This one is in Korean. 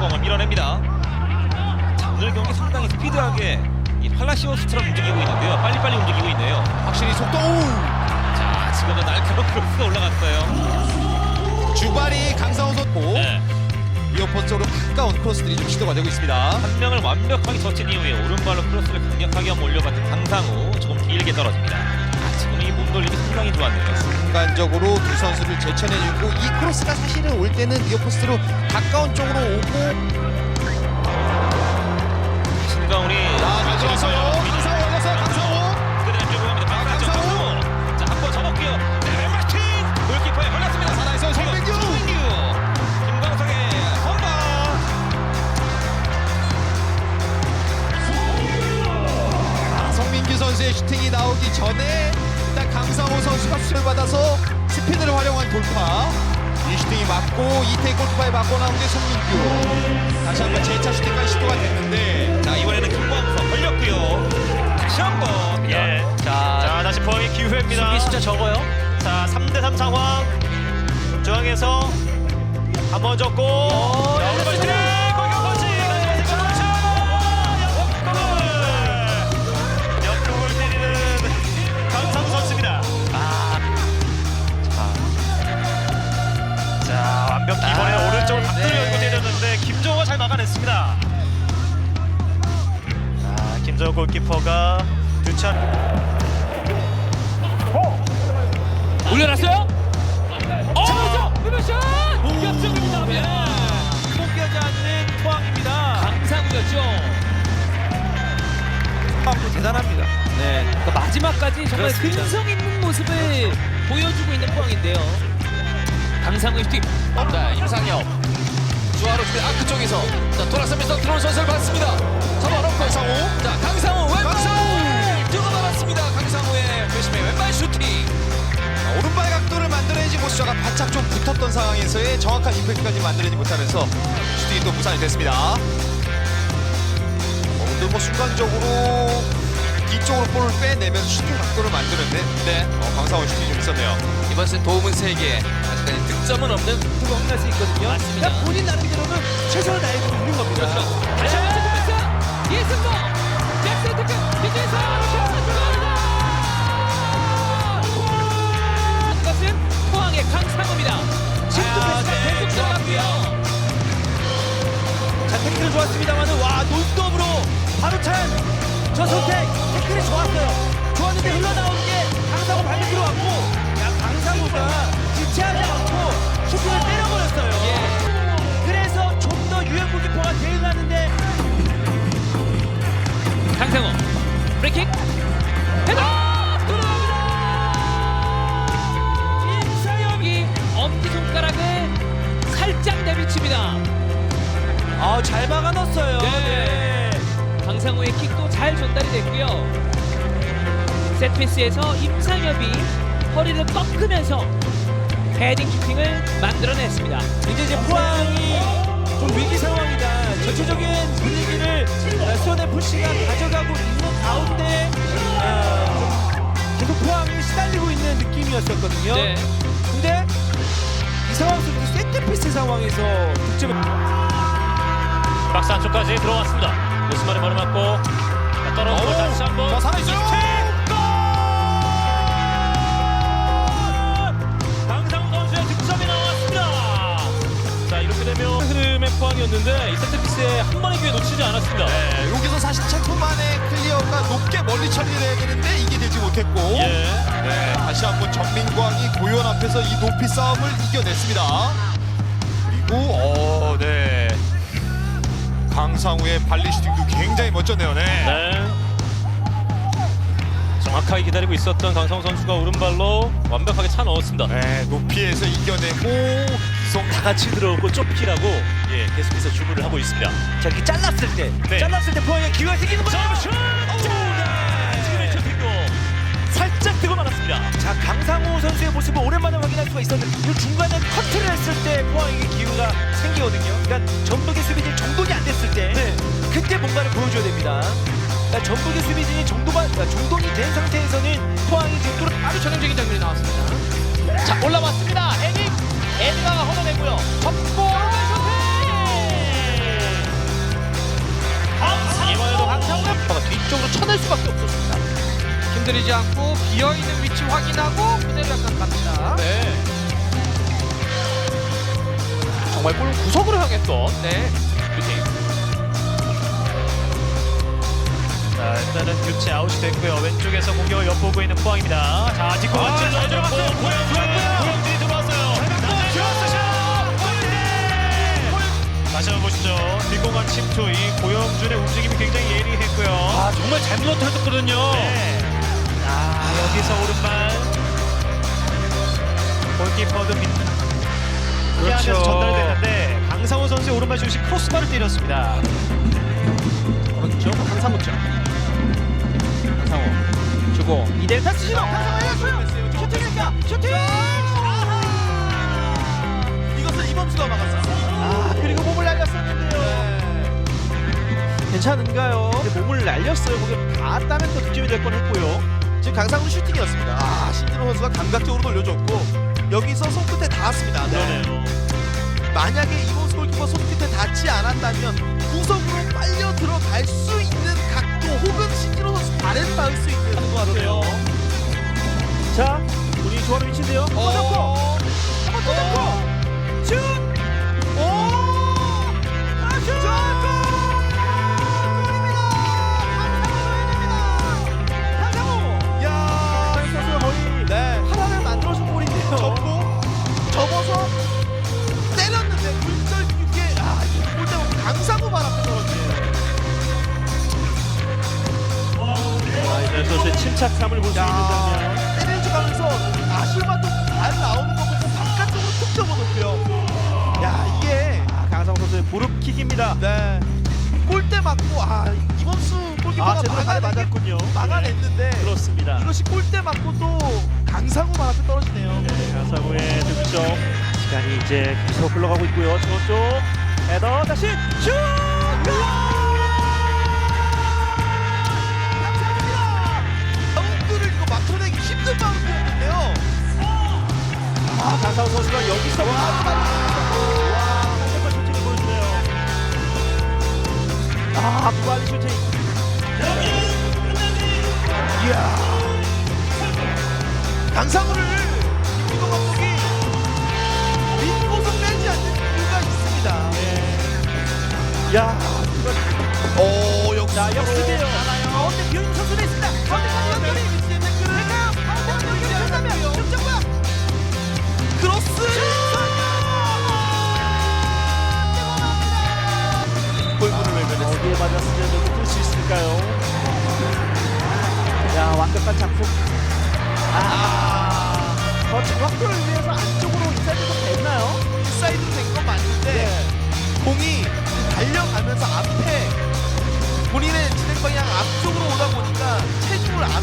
공을 밀어냅니다. 자, 오늘 경기 상당히 스피드하게 이 팔라시오스처럼 움직이고 있는데요. 빨리빨리 움직이고 있네요. 확실히 속도 오! 자, 지금은 날카로운 크로스가 올라갔어요. 주발이 강상호 선고 네. 이어폰 쪽으로 가까운 크로스들이 좀 시도가 되고 있습니다. 한 명을 완벽하게 젖힌 이후에 오른발로 크로스를 강력하게 한번 올려봤던 강상우 조금 길게 떨어집니다. 아, 지금 이 몸돌림이 상당히 좋았네요. 순간적으로 두 선수를 제쳐내주고 이 크로스가 사실은 올 때는 이어포스트로 가까운 쪽으로 오고 신가훈이 아. 그대로 갑니다. 자, 한번 접었고요. 네, 마틴 골키퍼에 걸렸습니다. 살아있어요. 송민규. 송민규. 김광석의 선방. 아, 성민규 선수의 슈팅이 나오기 전에 강상호 선수가 수를 받아서 스피드를 활용한 돌파. 이 슈팅이 맞고 이태희 골키퍼에 맞고 나온 게 송민규. 다시 한번 재차 슈팅까지 시도가 됐는데 자, 이번에는 김광석 걸렸고요. 다시 한 번. 예. 자, 자 다시 포항의 기회입니다. 수비 숫자 적어요. 자 3대3 상황. 중앙에서 한번 줬고. 자 김정호 골키퍼가 두찬 올려놨어요? 어! 자, 왼발샷! 역전입니다. 네. 포기하지 않는 포항입니다. 강상우였죠. 포항도 대단합니다. 네. 그러니까 마지막까지 정말 그렇습니다. 근성 있는 모습을 보여주고 있는 포항인데요. 강상우의 슈팅. 자 임상엽 주하로 주변 아크 쪽에서. 자 돌아서면서 들어온 선수를 봤습니다. 잡아놓고 강상우. 자 강상우 왼발. 뚫어 막았습니다. 강상우의 회심의 왼발 슈팅. 아, 오른발 각도를 만들어내지 못하다가 바짝 좀 붙었던 상황에서의 정확한 임팩트까지 만들어내지 못하면서 슈팅이 또 무산이 됐습니다. 어, 근데 뭐 순간적으로 뒤쪽으로 볼을 빼내면서 슈팅 각도를 만드는데 네 어, 강상원 슈팅이 좀 있었네요. 이번 시즌 도움은 3개 아직까지 득점은 없는 확인할 수 있거든요. 맞습니다. 그러니까 본인 나름대로는 최선을 다해서 있는 겁니다. 다시 한번 세컨패스 이승모 잭슨 특급 뒤에서 슛! 이것은 포항의 강상우입니다. 지금도 패스가 계속 들어갔고요. 자, 태클은 좋았습니다만은 와, 논스톱으로 바로 찬 저 선택. 태클이 좋았어요. 좋았는데 흘러나온 게 강상우 발밑 들어왔고 야, 강상우가 지체하지 않고 슈팅을 때려버렸어요. 그래서 좀 더 유현 골키퍼가 대응하는데 강상우 브레이킹 헤더 들어갑니다 임사영이 엄지 손가락을 살짝 내비칩니다 아, 잘 막아놨어요. 네. 강상우의 킥도 잘 전달이 됐고요 세트피스에서 임상엽이 허리를 꺾으면서 헤딩 슈팅을 만들어냈습니다 이제 이제 포항이 좀 위기 상황이다. 전체적인 분위기를 어, 수원의 푸시가 가져가고 있는 가운데 어, 좀 계속 포항이 시달리고 있는 느낌이었었거든요. 네. 근데 이 상황 속에서 세트피스 상황에서 득점을 박스 안쪽까지 들어왔습니다. 오스만의 머리 맞고 자, 떨어지고 다시 한번 자, 살아있어요. 슈팅! 골! 강상우 선수의 득점이 나왔습니다. 자 이렇게 되면 흐름의 포항이었는데 이 세트피스에 한 번의 기회 놓치지 않았습니다. 네, 여기서 사실 체포만의 클리어가 높게 멀리 처리해야 되는데 이게 되지 못했고 예. 네, 다시 한번 전민광이 고요한 앞에서 이 높이 싸움을 이겨냈습니다. 그리고 어, 네. 강상우의 발리 슈팅도 굉장히 멋졌네요. 네. 네. 정확하게 기다리고 있었던 강상우 선수가 오른발로 완벽하게 차 넣었습니다. 네, 높이에서 이겨내고 다 같이 들어오고 좁히라고 예, 계속해서 주문을 하고 있습니다. 자 이렇게 잘랐을 때 네. 잘랐을 때 포항에 기회가 생기는 거죠. 점슛! 있습니다. 자 강상우 선수의 모습을 오랜만에 확인할 수가 있었는데 이 중간에 커트를 했을 때 포항에게 기회가 생기거든요. 그러니까 전북의 수비진이 정돈이 안 됐을 때 네. 그때 뭔가를 보여줘야 됩니다. 그러니까 전북의 수비진이 정도만 그러니까 정돈이 된 상태에서는 포항이 지금 또 아주 전형적인 장면이 나왔습니다. 자 올라왔습니다. 에릭 에드가가 허어내고요 접고 이번에도 강상우가 뒤쪽으로 쳐낼 수밖에 없었습니다. 힘들이지 않고 비어있는 위치 확인하고 그대로 약간 갑니다. 네. 정말 골 구석으로 향했던 네. 슈팅. 자, 일단은 교체 아웃이 됐고요. 왼쪽에서 공격을 엿보고 있는 포항입니다. 자, 뒷공간 찔러줬고 고영준이 들어왔어요. 다시 한번 보시죠. 뒷공간 침투 이 고영준의 움직임이 굉장히 예리했고요. 아, 정말 잘 무너뜨렸거든요. 네. 골키퍼도 믿는 그렇죠. 전달되는데 강상호 선수의 오른발 슛이 크로스바를 때렸습니다. 그렇죠. 강상우죠. 강상우 주고 이대일 패스 신호. 강상우 해줬어요. 슈팅일까? 슈팅. 이것을 이범수가 막았어요. 아 그리고 몸을 날렸었는데요. 괜찮은가요? 근데 몸을 날렸어요. 거기 닿았다면 또 득점이 될 뻔했고요. 지금 강상우 슈팅이었습니다. 아 신진호 선수가 감각적으로 돌려줬고 여기서 손끝에 닿았습니다. 네. 그러네요. 만약에 이범수 골키퍼 손끝에 닿지 않았다면 구석으로 빨려 들어갈 수 있는 각도 혹은 신진호 선수 발에도 닿을 수 있는 것 같아요. 자, 우리 좋아하는 위치인데요. 한 무릎킥입니다. 네. 골대 맞고 아 이범수 골키퍼가 막아냈군요. 막아냈는데 그렇습니다. 이것이 골대 맞고 또 강상우 발 앞에 떨어지네요. 가사구의 득점. 시간이 이제 계속 흘러가고 있고요. 저쪽 헤더 다시 슛! 막혀내기 힘든 마음이었는데요. 아, 강상우 선수가 여기서 와, 아, 무관리 슈팅. 이야. 강상우를 김기동 감독이 민고서 빼지 않는 이유가 있습니다. 야, 완벽한 작품. 아, 더 정확도를 위해서 안쪽으로 인사이드가 됐나요? 인사이드 된건 맞는데 공이 달려가면서 앞에 본인의 진행 방향 앞쪽으로 오다 보니까 체중을 앞